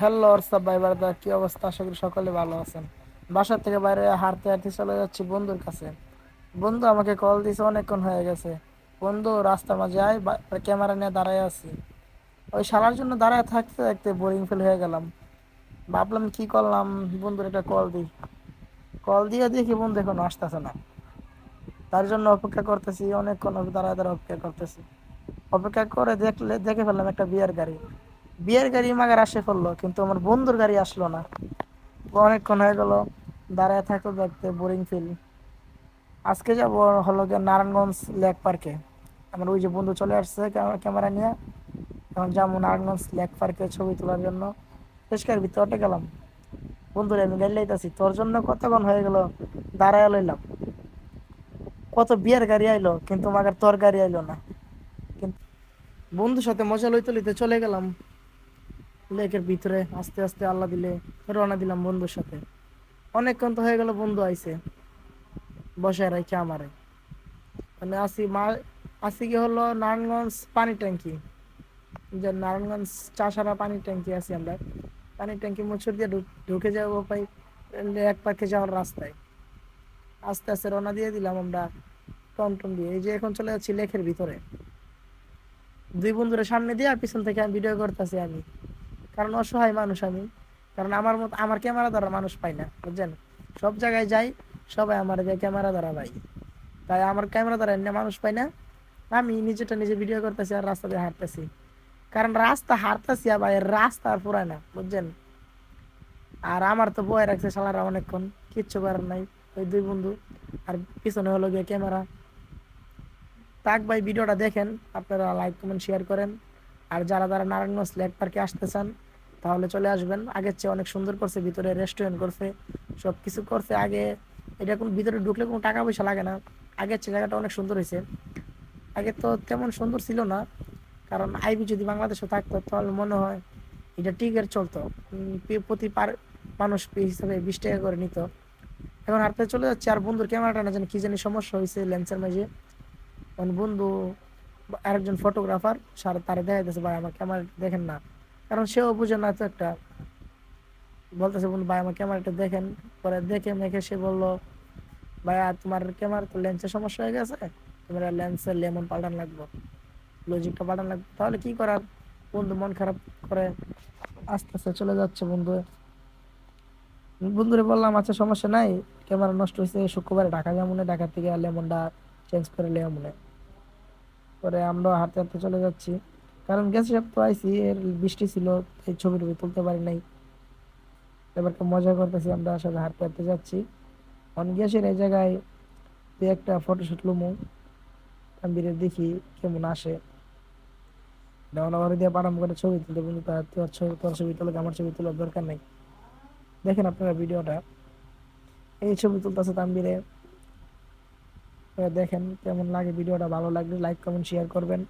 Hello অর্ষাব ভাই বারদা কি অবস্থা? আশা করি সকলে ভালো আছেন। বাসা থেকে বাইরে হাঁটতে হাঁটতে চলে যাচ্ছি বন্ধুর কাছে। বন্ধু আমাকে কল দিয়েছে অনেকক্ষণ হয়ে গেছে। বন্ধু, রাস্তার মাঝে আয় ক্যামেরা নিয়ে দাঁড়ায় আছি। ওই শালার জন্য দাঁড়ায় থাকতে থাকতে বোরিং ফিল হয়ে গেলাম। ভাবলাম কি করলাম? বন্ধুর একটা কল দিই। কল দিয়ে দেখি বন্ধু এখন আসতেছে না। তার জন্য অপেক্ষা করতেছি, অনেকক্ষণ দাঁড়ায় দাঁড়ায় অপেক্ষা করতেছি। অপেক্ষা করে দেখলে দেখে ফেললাম একটা বিয়ের গাড়ি। বিয়ের গাড়ি মাগার আসে ফেলল কিন্তু আমার বন্ধুর গাড়ি আসলো না। অনেকক্ষণ হয়ে গেল, দাঁড়ায় থাকতে দেখতে বোরিং ফিল আজকে যাব হলো গিয়ে নারায়ণগঞ্জ লেক পার্কে আমার ওই যে বন্ধু চলে আসছে ক্যামেরা নিয়ে। এখন যাব নারায়ণগঞ্জ লেক পার্কে ছবি তোলার জন্য। পরিষ্কার ভিতরটা গেলাম। বন্ধুরে আমি গাড়ি লাইতাছি, তোর জন্য কতক্ষণ হয়ে গেল? দাঁড়ায় লইলাম। কত বিয়ের গাড়ি আইলো, কিন্তু মাগার তোর গাড়ি আইলো না। কিন্তু বন্ধুর সাথে মজা লইতে লইতে চলে গেলাম। লেকের ভিতরে আস্তে আস্তে আল্লাহ দিলে, রওনা দিলাম বন্ধুর সাথে। অনেকক্ষণ তো হয়ে গেল, বন্ধু আইছে। বসায় রাখছে আমারে। মানে আসি মা, আসি কি হলো, নারায়ণগঞ্জ পানি ট্যাঙ্কি। যে নারায়ণগঞ্জ চাষারা পানি ট্যাঙ্কি আছি আমরা। পানি ট্যাঙ্কি মোচর দিয়ে ঢুকে যাব পাই এক পাখে যাওয়ার রাস্তায়। আস্তে আস্তে রওনা দিয়ে দিলাম আমরা টমটম দিয়ে। এই যে এখন চলে যাচ্ছি লেকের ভিতরে। দুই বন্ধুরা সামনে দিয়ে আর পিছন থেকে আমি ভিডিও করতেছি আমি। কারণ অসহায় মানুষ আমি। কারণ আমার মত আমার ক্যামেরা দ্বারা মানুষ পাই না, বুঝছেন? সব জায়গায় যাই, সবাই আমার যে ক্যামেরা দ্বারা ভাই তাই আমার ক্যামেরা দ্বারা এমনি মানুষ পাই না। আমি নিজেটা নিজে ভিডিও করতেছি আর রাস্তা দিয়ে হাঁটতেছি। কারণ রাস্তা হাঁটতেছি ভাই, রাস্তা আর পুরায় না, বুঝছেন? আর আমার তো বয়ে রাখছে সালারা অনেকক্ষণ, কিচ্ছু করার নাই। ওই দুই বন্ধু, আর পিছনে হলো গিয়ে ক্যামেরা। তাক ভাই ভিডিওটা দেখেন, আপনারা লাইক কমেন্ট শেয়ার করেন। আর যারা যারা নারায়ণগঞ্জ লেক পার্কে আসতে চান, তাহলে চলে আসবেন। আগের চেয়ে অনেক সুন্দর করছে, ভিতরে রেস্টুরেন্ট করছে সব কিছু করছে। আগে এটা কোনো ভিতরে ঢুকলে কোনো টাকা পয়সা লাগে না। আগের চেয়ে জায়গাটা অনেক সুন্দর হয়েছে। আগে তো তেমন সুন্দর ছিল না, কারণ আইবি যদি বাংলাদেশে থাকতো, তাহলে মনে হয় এটা টিকের চলতো। প্রতি পার মানুষ হিসাবে বিশ টাকা করে নিত। এখন হাঁটতে চলে যাচ্ছে, আর বন্ধুর ক্যামেরাটা না জানি কি জানি সমস্যা হয়েছে লেন্সের মাঝে। বন্ধু আরেকজন ফটোগ্রাফার সার তারে দেখা যাচ্ছে ভাই, আমার ক্যামেরা দেখেন না। কারণ সেও বুঝে না তো একটা, বলতেছে বন্ধু ভাই, আমার ক্যামেরাটা দেখেন। পরে দেখে মেখে সে বলল ভাইয়া তোমার ক্যামেরা তো লেন্সের সমস্যা হয়ে গেছে। তোমার লেন্সের লেমন পাল্টান লাগবে। লজিকটা পাল্টান লাগবে। তাহলে কি করার? বন্ধু মন খারাপ করে আস্তে আস্তে চলে যাচ্ছে, বন্ধু। বন্ধুরে বললাম আচ্ছা সমস্যা নাই। ক্যামেরা নষ্ট হয়েছে, শুক্রবারে ঢাকা যামুনে ঢাকা থেকে লেমনটা চেঞ্জ করে লেমনে পরে আমরা হাঁটতে হাঁটতে চলে যাচ্ছি। কারণ গেছে সপ্তাহ আইসি এর বৃষ্টি ছিল, এই ছবি টবি তুলতে পারি নাই। এবার মজা করতেছি আমরা সবাই হাঁটতে হাঁটতে যাচ্ছি। অন গেছেন এই জায়গায় তুই একটা ফটোশুট লুমু। আম্বিরের দেখি কেমন আসে। দেওয়ানা বাড়ি দিয়ে পারাম করে ছবি তুলতে বন্ধু তার তোর ছবি তোর ছবি তুলে আমার ছবি তোলার দরকার নেই। দেখেন আপনারা ভিডিওটা। এই ছবি তুলতেছে তাম্বিরে আপনারা দেখেন কেমন লাগে ভিডিওটা। ভালো লাগলে লাইক, কমেন্ট শেয়ার করবেন।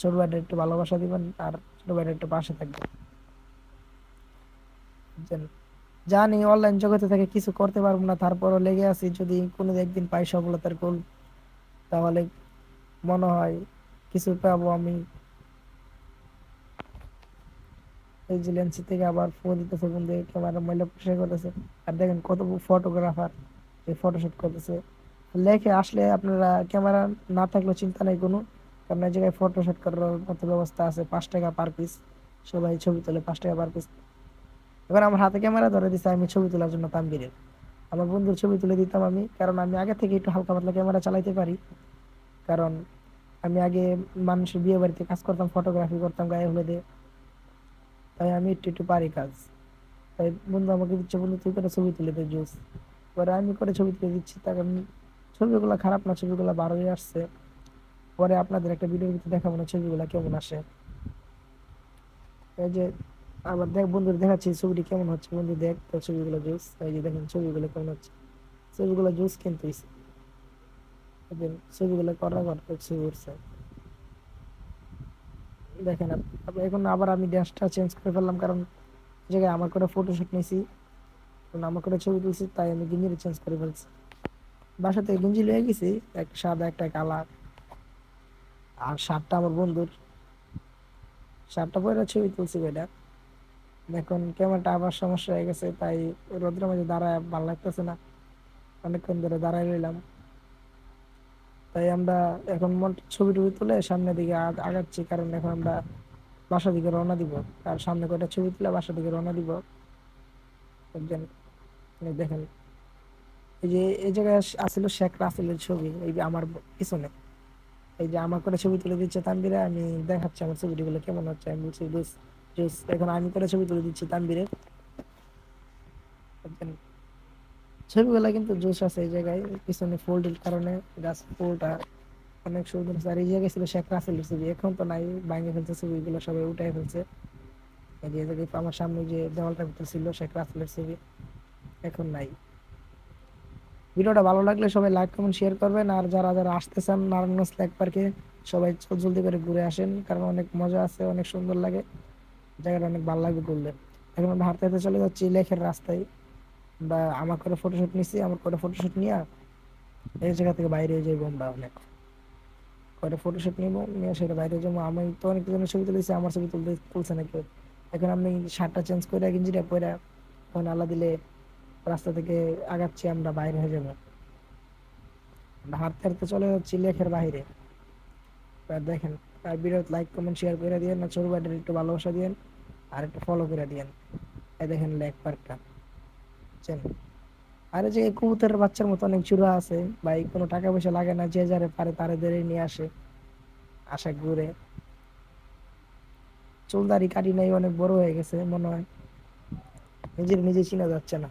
ছোট ভাইটা একটু ভালোবাসা দিবেন আর ছোট ভাইটা একটু পাশে থাকবেন। জানি অনলাইন জগতে থেকে কিছু করতে পারব না, তারপরও লেগে আছি। যদি কোনো একদিন পাই সফলতার গোল তাহলে মনে হয় কিছু পাবো আমি। এই থেকে আবার ফো দিতেছে বন্ধু ক্যামেরা ময়লা পরিষ্কার করতেছে। আর দেখেন কত ফটোগ্রাফার এই ফটোশুট করতেছে। লেখে আসলে আপনারা ক্যামেরা না থাকলেও চিন্তা নেই কোনো। কারণ এই জায়গায় ফটোশুট করার মতো ব্যবস্থা আছে, পাঁচ টাকা পার পিস সবাই ছবি তোলে পাঁচ টাকা পার পিস এবার আমার হাতে ক্যামেরা ধরে দিছে, আমি ছবি তোলার জন্য তানবীরের আমার বন্ধুর ছবি তুলে দিতাম আমি, কারণ আমি আগে থেকে একটু হালকা পাতলা ক্যামেরা চালাইতে পারি। কারণ আমি আগে মানুষের বিয়ে বাড়িতে কাজ করতাম ফটোগ্রাফি করতাম গায়ে হলুদে। তাই আমি একটু একটু পারি কাজ। তাই বন্ধু আমাকে দিচ্ছে, বন্ধু, তুই করে ছবি তুলে দে, জুস। পরে আমি করে ছবি তুলে দিচ্ছি তাকে কারণ ছবিগুলো খারাপ না, ছবিগুলো ভালোই আসছে। পরে আপনাদের একটা ভিডিওর ভিতরে দেখাবো না ছবিগুলো কেমন আসে। এই যে আবার দেখ বন্ধুর দেখাচ্ছি ছবিটি কেমন হচ্ছে। বন্ধু দেখ, তোর ছবিগুলো জুস এই যে দেখেন ছবিগুলো কেমন হচ্ছে। ছবিগুলো জুস কিন্তু ছবিগুলো করা ছবি উঠছে। দেখেন এখন আবার আমি ড্যান্সটা চেঞ্জ করে ফেললাম কারণ জায়গায় আমার করে ফটোশুট নিয়েছি। আমার করে ছবি তুলছি, তাই আমি গেঞ্জিটা চেঞ্জ করে ফেলছি। বাসা থেকে গেঞ্জি লয়ে গেছি একটা সাদা একটা কালার। আর শার্টটা আমার বন্ধুর। শার্টটা পরে ছবি তুলছি বেটা এখন ক্যামেরাটা আবার সমস্যা হয়ে গেছে, তাই রোদ্রের মাঝে দাঁড়ায় ভালো লাগতেছে না। অনেকক্ষণ ধরে দাঁড়ায় রইলাম। তাই আমরা এখন ছবি টবি তুলে সামনের দিকে আগাচ্ছি, কারণ এখন আমরা বাসা দিকে রওনা দিব। আর সামনে কয়টা ছবি তুলে বাসা দিকে রওনা দিব। একজন দেখেন। এই যে এই জায়গায় আসছিল শেখ রাসেলের ছবি এই যে আমার পিছনে। এই যে আমার করে ছবি তুলে দিচ্ছে তানবিরে আমি দেখাচ্ছি আমার ছবিগুলো কেমন হচ্ছে আমি বলছি "জোস, জোস।" এখন আমি করে ছবি তুলে দিচ্ছি তানবিরের দেখেন, ছবিগুলো কিন্তু জোশ আছে এই জায়গায় পিছনে ফোল্ডের কারণে গাছ ফুলটা অনেক সুন্দর আর এই জায়গায় ছিল শেখ রাসেলের ছবি এখন তো নাই ভাঙে ফেলছে ছবিগুলো সবাই উঠাই ফেলছে। এই যে আমার সামনে যে দেওয়ালটা ভিতরে ছিল শেখ রাসেলের ছবি এখন নাই। ভিডিওটা ভালো লাগলে সবাই লাইক, কমেন্ট শেয়ার করবেন। আর যারা যারা আসতে চান নারায়ণগঞ্জ লেক পার্কে সবাই জলদি করে ঘুরে আসেন, কারণ অনেক মজা আছে, অনেক সুন্দর লাগে। জায়গাটা অনেক ভালো লাগবে ঘুরলে। এখন আমরা হাঁটতে হাঁটতে চলে যাচ্ছি লেখের রাস্তায়। বা আমার করে ফটোশুট নিছি, আমার করে ফটোশুট নিয়ে এই জায়গা থেকে বাইরে যাইবো আমরা অনেক। করে ফটোশুট নিবো, নিয়ে সেটা বাইরে যাব। আমি তো অনেক জনের ছবি তুলেছি, আমার ছবি তুলতে তুলছে না কেউ। এখন আমি শার্টটা চেঞ্জ করে গেঞ্জিটা পরে তখন আল্লাহ দিলে রাস্তা থেকে আগাচ্ছি আমরা, বাইরে হয়ে যাব। আমরা হাঁটতে হাঁটতে চলে যাচ্ছি লেখের বাইরে দেখেন আর লাইক কমেন্ট শেয়ার করে দিয়েন, না ছোট ভাইটার একটু ভালোবাসা দিয়েন, আর একটু ফলো করে দিয়েন। এই দেখেন লেক পার্কটা। বুঝছেন? আর যে কবুতরের বাচ্চার মতো অনেক চূড়া আছে, ভাই, কোনো টাকা পয়সা লাগে না, যে যারে পারে তারে ধরে নিয়ে আসে। আসা ঘুরে চুলদারি কাটি নাই, অনেক বড় হয়ে গেছে, মনে হয়। নিজের নিজে চিনা যাচ্ছে না।